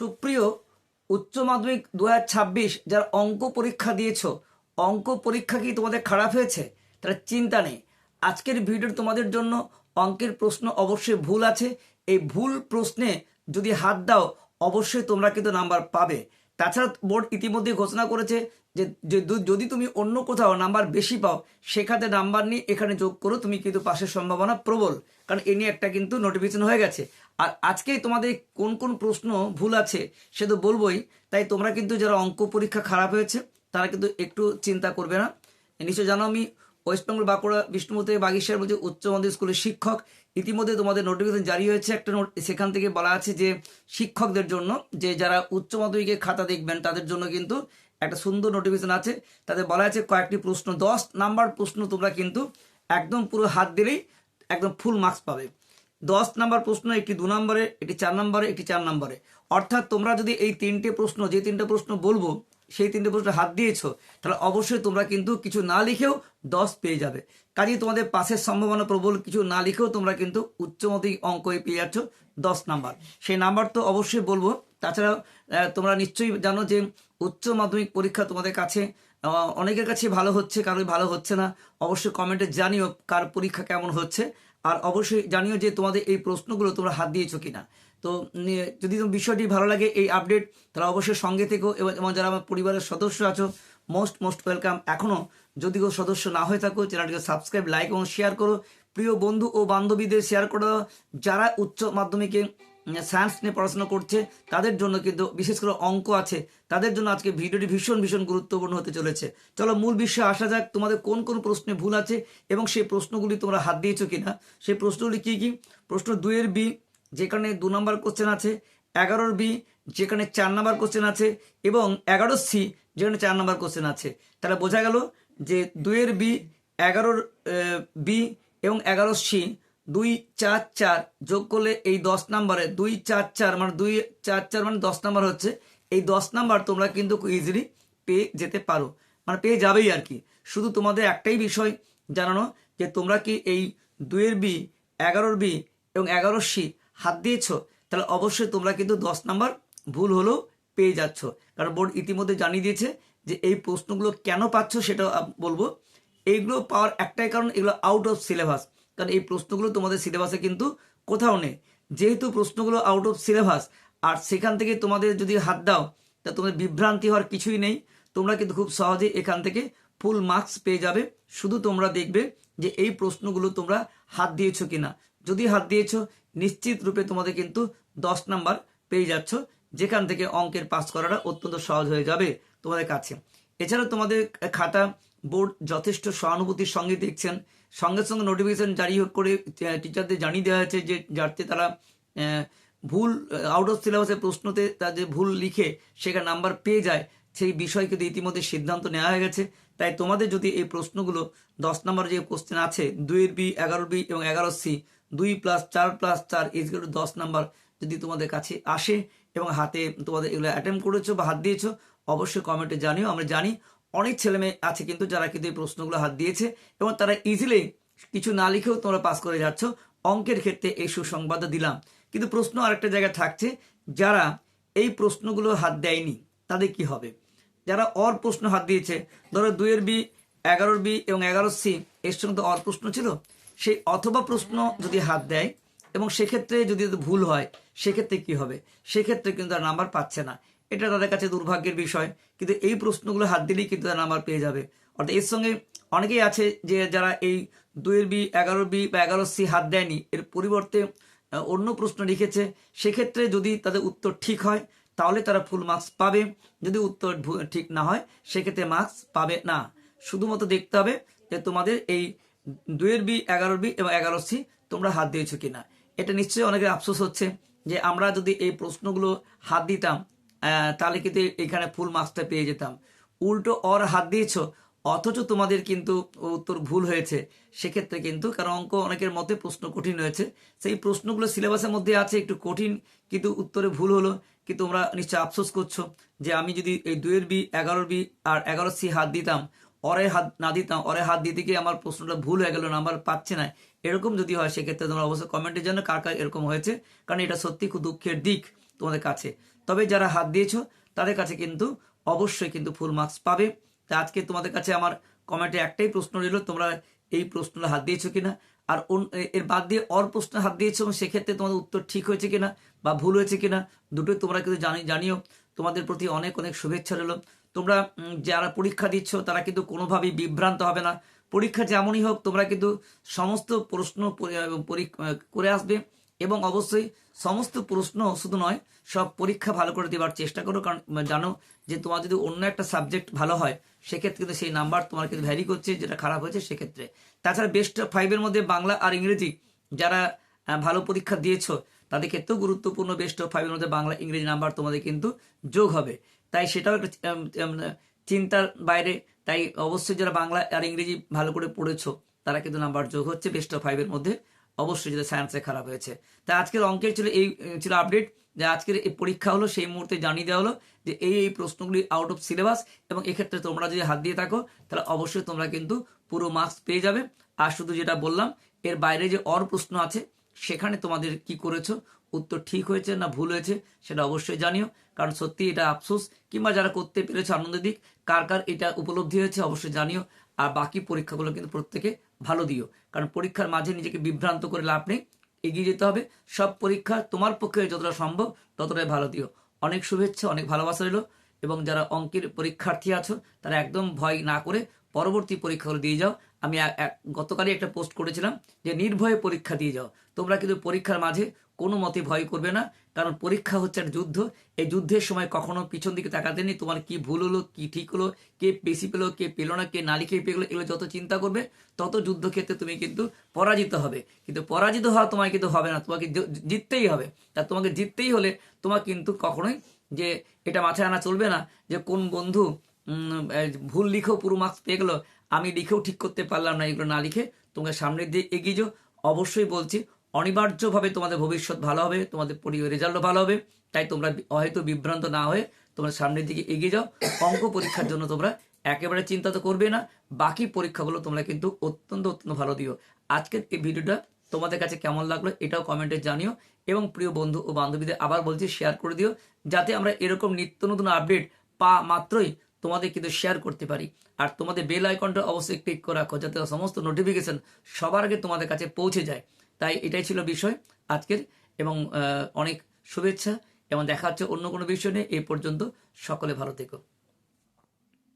সুপ্রিয় উচ্চ মাধ্যমিক দু যারা অঙ্ক পরীক্ষা দিয়েছ, অঙ্ক পরীক্ষা কি তোমাদের খারাপ হয়েছে? তার চিন্তা নেই। আজকের ভিডিওর তোমাদের জন্য অঙ্কের প্রশ্ন অবশ্যই ভুল আছে। এই ভুল প্রশ্নে যদি হাত দাও, অবশ্যই তোমরা কিন্তু নাম্বার পাবে। তাছাড়া বোর্ড ইতিমধ্যে ঘোষণা করেছে যে যদি তুমি অন্য কোথাও নাম্বার বেশি পাও, সেখানে নাম্বার নিয়ে এখানে যোগ করো, তুমি কিন্তু পাশের সম্ভাবনা প্রবল। কারণ এ নিয়ে একটা কিন্তু নোটিফিকেশন হয়ে গেছে। আর আজকেই তোমাদের কোন কোন প্রশ্ন ভুল আছে, সে তো বলবোই। তাই তোমরা কিন্তু যারা অঙ্ক পরীক্ষা খারাপ হয়েছে, তারা কিন্তু একটু চিন্তা করবে না। নিশ্চয় জানো, আমি ওয়েস্ট বেঙ্গল বাঁকুড়া বিষ্ণুপতি বাগিশার মধ্যে উচ্চ মাধ্যমিক স্কুলের শিক্ষক। ইতিমধ্যে তোমাদের নোটিফিকেশন জারি হয়েছে, একটা নোট সেখান থেকে বলা আছে যে, শিক্ষকদের জন্য, যে যারা উচ্চ মাধ্যমিকের খাতা দেখবেন, তাদের জন্য কিন্তু একটা সুন্দর নোটিফিকেশন আছে। তাতে বলা আছে কয়েকটি প্রশ্ন, দশ নাম্বার প্রশ্ন তোমরা কিন্তু একদম পুরো হাত দিলেই একদম ফুল মার্কস পাবে। দশ নাম্বার প্রশ্ন একটি দু নম্বরে, একটি চার নম্বরে, একটি চার নম্বরে। অর্থাৎ তোমরা যদি এই তিনটে প্রশ্ন, যে তিনটে প্রশ্ন বলব, সেই তিনটে প্রশ্ন হাত দিয়েছ, তাহলে অবশ্যই তোমরা কিন্তু কিছু না লিখেও দশ পেয়ে যাবে। কাজেই তোমাদের পাশের সম্ভাবনা প্রবল কিছু না লিখেও তোমরা কিন্তু উচ্চমাধ্যমিক অঙ্কই পেয়ে যাচ্ছ দশ নাম্বার। সেই নাম্বার তো অবশ্যই বলব তাছাড়া তোমরা নিশ্চয়ই জানো যে উচ্চ মাধ্যমিক পরীক্ষা তোমাদের কাছে অনেকের কাছে ভালো হচ্ছে, কারোর ভালো হচ্ছে না। অবশ্যই কমেন্টে জানিও কার পরীক্ষা কেমন হচ্ছে। আর অবশ্যই জানিও যে তোমাদের এই প্রশ্নগুলো তোমরা হাত দিয়েছ কিনা। তো যদি তোমার বিষয়টি ভালো লাগে এই আপডেট তাহলে অবশ্যই সঙ্গে থেকো এবং এবং যারা আমার পরিবারের সদস্য আছো মোস্ট মোস্ট ওয়েলকাম এখনও যদি কেউ সদস্য না হয়ে থাকো চ্যানেলটিকে সাবস্ক্রাইব লাইক এবং শেয়ার করো। প্রিয় বন্ধু ও বান্ধবীদের শেয়ার করো যারা উচ্চ মাধ্যমিকে সায়েন্স নিয়ে পড়াশোনা করছে, তাদের জন্য কিন্তু বিশেষ করে অঙ্ক আছে, তাদের জন্য আজকে ভিডিওটি ভীষণ ভীষণ গুরুত্বপূর্ণ হতে চলেছে। চলো মূল বিষয়ে আসা যাক, তোমাদের কোন কোন প্রশ্নে ভুল আছে এবং সেই প্রশ্নগুলি তোমরা হাত দিয়েছ কিনা? সেই প্রশ্নগুলি কি কি? প্রশ্ন দুইয়ের বি, যেখানে দু নম্বর কোশ্চেন আছে, এগারোর বি, যেখানে চার নম্বর কোশ্চেন আছে, এবং এগারো সি, যেখানে চার নম্বর কোশ্চেন আছে। তাহলে বোঝা গেল যে দুইয়ের বি, এগারোর বি এবং এগারো সি দুই চার চার যোগ করলে এই দশ নাম্বারে দুই চার চার মানে দুই চার চার মানে দশ নাম্বার হচ্ছে, এই দশ নাম্বার তোমরা কিন্তু ইজিলি পেয়ে যেতে পারো। মানে পেয়ে যাবেই আর কি। শুধু তোমাদের একটাই বিষয় জানানো যে তোমরা কি এই দুইয়ের বি, এগারোর বি এবং এগারোর সি হাত দিয়েছ? তাহলে অবশ্যই তোমরা কিন্তু দশ নাম্বার ভুল হলেও পেয়ে যাচ্ছ। কারণ বোর্ড ইতিমধ্যে জানিয়ে দিয়েছে যে এই প্রশ্নগুলো কেন পাচ্ছ সেটা বলব। এইগুলো পাওয়ার একটাই কারণ, এগুলো আউট অফ সিলেবাস কারণ এই প্রশ্নগুলো তোমাদের সিলেবাসে কিন্তু কোথাও নেই। যেহেতু প্রশ্নগুলো আউট অফ সিলেবাস আর সেখান থেকে তোমাদের যদি হাত দাও, তা তোমাদের বিভ্রান্তি হওয়ার কিছুই নেই। তোমরা কিন্তু খুব সহজে এখান থেকে ফুল মার্কস পেয়ে যাবে। শুধু তোমরা দেখবে যে এই প্রশ্নগুলো তোমরা হাত দিয়েছ কিনা। যদি হাত দিয়েছ, নিশ্চিত রূপে তোমাদের কিন্তু দশ নাম্বার পেয়ে যাচ্ছ, যেখান থেকে অঙ্কের পাস করাটা অত্যন্ত সহজ হয়ে যাবে তোমাদের কাছে। এছাড়া তোমাদের খাতা বোর্ড যথেষ্ট সহানুভূতির সঙ্গে দেখছেন। সঙ্গে সঙ্গে নোটিফিকেশন জারি করে টিচারদের জানিয়ে দেওয়া হয়েছে যে যাতে তারা ভুল আউট অফ সিলেবাসের প্রশ্নতে তার যে ভুল লিখে সেখানে নাম্বার পেয়ে যায়, সেই বিষয় কিন্তু ইতিমধ্যে সিদ্ধান্ত নেওয়া হয়ে গেছে। তাই তোমাদের যদি এই প্রশ্নগুলো দশ নম্বর যে কোশ্চেন আছে, দুইয়ের বি এগারো বি এবং এগারো সি, দুই প্লাস চার প্লাস চার ইজগুলো দশ নাম্বার যদি তোমাদের কাছে আসে এবং হাতে তোমাদের এগুলো অ্যাটেম্প করেছ বা হাত দিয়েছ, অবশ্যই কমেন্টে জানিও, আমরা জানি অনেক ছেলে মেয়ে আছে কিন্তু যারা কিন্তু এই প্রশ্নগুলো হাত দিয়েছে এবং তারা ইজিলি কিছু না লিখেও তোমরা পাস করে যাচ্ছ। অঙ্কের ক্ষেত্রে এই সুসংবাদ দিলাম। কিন্তু প্রশ্ন আরেকটা জায়গায় থাকছে, যারা এই প্রশ্নগুলো হাত দেয়নি, তাদের কি হবে? যারা অর প্রশ্ন হাত দিয়েছে, ধরো দুইয়ের বি, এগারোর বি এবং এগারো সি, এর সঙ্গে তো অর প্রশ্ন ছিল, সেই অথবা প্রশ্ন যদি হাত দেয় এবং সেক্ষেত্রে যদি ভুল হয়, সেক্ষেত্রে কি হবে? সেক্ষেত্রে কিন্তু তার নাম্বার পাচ্ছে না। এটা তাদের কাছে দুর্ভাগ্যের বিষয়। কিন্তু এই প্রশ্নগুলো হাত দিলেই কিন্তু তারা নাম্বার পেয়ে যাবে। অর্থাৎ এর সঙ্গে অনেকেই আছে যে যারা এই দুইয়ের বি এগারো বি বা এগারো সি হাত দেয়নি, এর পরিবর্তে অন্য প্রশ্ন লিখেছে। সেক্ষেত্রে যদি তাদের উত্তর ঠিক হয়, তাহলে তারা ফুল মার্কস পাবে। যদি উত্তর ঠিক না হয়, সেক্ষেত্রে মার্কস পাবে না। শুধুমাত্র দেখতে হবে যে তোমাদের এই দুইয়ের বি এগারো বি এবং এগারো সি তোমরা হাত দিয়েছ কিনা। এটা নিশ্চয়ই অনেকের আফসোস হচ্ছে যে আমরা যদি এই প্রশ্নগুলো হাত দিতাম তাহলে কিন্তু এখানে ফুল মার্কসটা পেয়ে যেতাম। উল্টো অর হাত দিয়েছ, অথচ তোমাদের কিন্তু উত্তর ভুল হয়েছে। সেক্ষেত্রে কিন্তু কারণ অঙ্ক অনেকের মতে প্রশ্ন কঠিন হয়েছে। সেই প্রশ্নগুলো সিলেবাসের মধ্যে আছে, একটু কঠিন, কিন্তু উত্তরে ভুল হলো, কি তোমরা নিশ্চয় আফসোস করছ যে আমি যদি এই দুয়ের বি, এগারোর বি আর এগারো সি হাত দিতাম অরে হাত না দিতাম অরে হাত দিতে গিয়ে আমার প্রশ্নটা ভুল হয়ে গেল নাম্বার পাচ্ছে না। এরকম যদি হয়, সেক্ষেত্রে তোমরা অবশ্যই কমেন্টের জন্য কার কার এরকম হয়েছে, কারণ এটা সত্যি খুব দুঃখের দিক। তোমাদের কাছে। তবে যারা হাত দিয়েছ, তাদের কাছে কিন্তু অবশ্যই কিন্তু ফুল মার্কস পাবে। তা আজকে তোমাদের কাছে আমার কমেন্টে একটাই প্রশ্ন রইল, তোমরা এই প্রশ্নটা হাত দিয়েছ কিনা? আর এর বাদ দিয়ে অর প্রশ্ন হাত দিয়েছ সেক্ষেত্রে তোমাদের উত্তর ঠিক হয়েছে কিনা বা ভুল হয়েছে কিনা, দুটোই তোমরা কিন্তু জানি, জানিও। তোমাদের প্রতি অনেক অনেক শুভেচ্ছা রইল। তোমরা যারা পরীক্ষা দিচ্ছ, তারা কিন্তু কোনোভাবেই বিভ্রান্ত হবে না। পরীক্ষা যেমনই হোক, তোমরা কিন্তু সমস্ত প্রশ্ন করে আসবে। এবং অবশ্যই সমস্ত প্রশ্ন শুধু নয়, সব পরীক্ষা ভালো করে দেওয়ার চেষ্টা করো, কারণ জানো যে তোমার যদি অন্য একটা সাবজেক্ট ভালো হয়, সেক্ষেত্রে কিন্তু সেই নাম্বার তোমার কিন্তু ভ্যারি করছে, যেটা খারাপ হয়েছে সেক্ষেত্রে। তাছাড়া বেস্ট ফাইভের মধ্যে বাংলা আর ইংরেজি যারা ভালো পরীক্ষা দিয়েছ, তাদের ক্ষেত্রেও গুরুত্বপূর্ণ বেস্ট ফাইভের মধ্যে বাংলা, ইংরেজি নাম্বার তোমাদের কিন্তু যোগ হবে। তাই সেটাও একটা চিন্তার বাইরে। তাই অবশ্যই যারা বাংলা আর ইংরেজি ভালো করে পড়েছো, তারা কিন্তু নাম্বার যোগ হচ্ছে বেস্ট ফাইভের মধ্যে। অবশ্যই যেটা সায়েন্সে খারাপ হয়েছে। তাই আজকের অঙ্কের ছিল এই ছিল আপডেট যে আজকের এই পরীক্ষা হলো, সেই মুহূর্তে জানিয়ে দেওয়া হলো যে এই এই প্রশ্নগুলি আউট অফ সিলেবাস এবং এক্ষেত্রে তোমরা যদি হাত দিয়ে থাকো, তাহলে অবশ্যই তোমরা কিন্তু পুরো মার্কস পেয়ে যাবে। আর শুধু যেটা বললাম, এর বাইরে যে অর প্রশ্ন আছে, সেখানে তোমাদের কি করেছ, উত্তর ঠিক হয়েছে না ভুল হয়েছে, সেটা অবশ্যই জানিও। কারণ সত্যি এটা আফসোস, কিংবা যারা করতে পেরেছে আনন্দের দিক, কার কার এটা উপলব্ধি হয়েছে অবশ্যই জানিও। আর বাকি পরীক্ষাগুলো কিন্তু প্রত্যেকে ভালো দিও। কারণ পরীক্ষার মাঝে নিজেকে বিভ্রান্ত করে লাভ নেই। এগিয়ে যেতে হবে। সব পরীক্ষা তোমার পক্ষে যতটা সম্ভব ততটাই ভালো দিও। অনেক শুভেচ্ছা, অনেক ভালোবাসা রইল। এবং যারা অঙ্কের পরীক্ষার্থী আছো, তারা একদম ভয় না করে পরবর্তী পরীক্ষাগুলো দিয়ে যাও। আমি গতকালই একটা পোস্ট করেছিলাম যে নির্ভয়ে পরীক্ষা দিয়ে যাও। তোমরা কিন্তু পরীক্ষার মাঝে কোনো মতে ভয় করবে না, কারণ পরীক্ষা হচ্ছে একটা যুদ্ধ। এই যুদ্ধের সময় কখনো পিছন দিকে তাকাতে নেই তোমার কি ভুল হলো, কি ঠিক হলো, কে বেশি পেল, কে পেল না, কে নালি খেয়ে পেল এগুলো যত চিন্তা করবে, তত যুদ্ধক্ষেত্রে তুমি কিন্তু পরাজিত হবে। কিন্তু পরাজিত হওয়া তোমার কিন্তু হবে না, তোমাকে জিততেই হবে। তা তোমাকে জিততেই হলে তোমার কিন্তু কখনোই যে এটা মাথায় আনা চলবে না যে কোন বন্ধু ভুল লিখেও পুরো মার্কস পেয়ে গেলো। আমি লিখেও ঠিক করতে পারলাম না, এগুলো না লিখে তোমাকে সামনের দিয়ে এগিয়ে যাও। অবশ্যই বলছি, অনিবার্যভাবে তোমাদের ভবিষ্যৎ ভালো হবে, তোমাদের রেজাল্টও ভালো হবে, তাই তোমরা হয়তো বিভ্রান্ত না হয়ে তোমরা সামনের দিকে এগিয়ে যাও। অঙ্ক পরীক্ষার জন্য তোমরা একেবারে চিন্তা তো করবে না, বাকি পরীক্ষাগুলো তোমরা কিন্তু অত্যন্ত অত্যন্ত ভালো দিও। আজকের এই ভিডিওটা তোমাদের কাছে কেমন লাগল এটাও কমেন্টে জানিও এবং প্রিয় বন্ধু ও বান্ধবীদের আবার বলছি শেয়ার করে দিও, যাতে আমরা এরকম নিত্য নতুন আপডেট পা মাত্রই তোমাদের কিন্তু শেয়ার করতে পারি। আর তোমাদের বেল আইকনটা অবশ্যই ক্লিক করে রাখো, যাতে সমস্ত নোটিফিকেশন সবার আগে তোমাদের কাছে পৌঁছে যায়। তাই এটাই ছিল বিষয় আজকের, এবং অনেক শুভেচ্ছা, এবং দেখা হচ্ছে অন্য কোনো বিষয় নিয়ে। এ পর্যন্ত সকলে ভালো থেকো।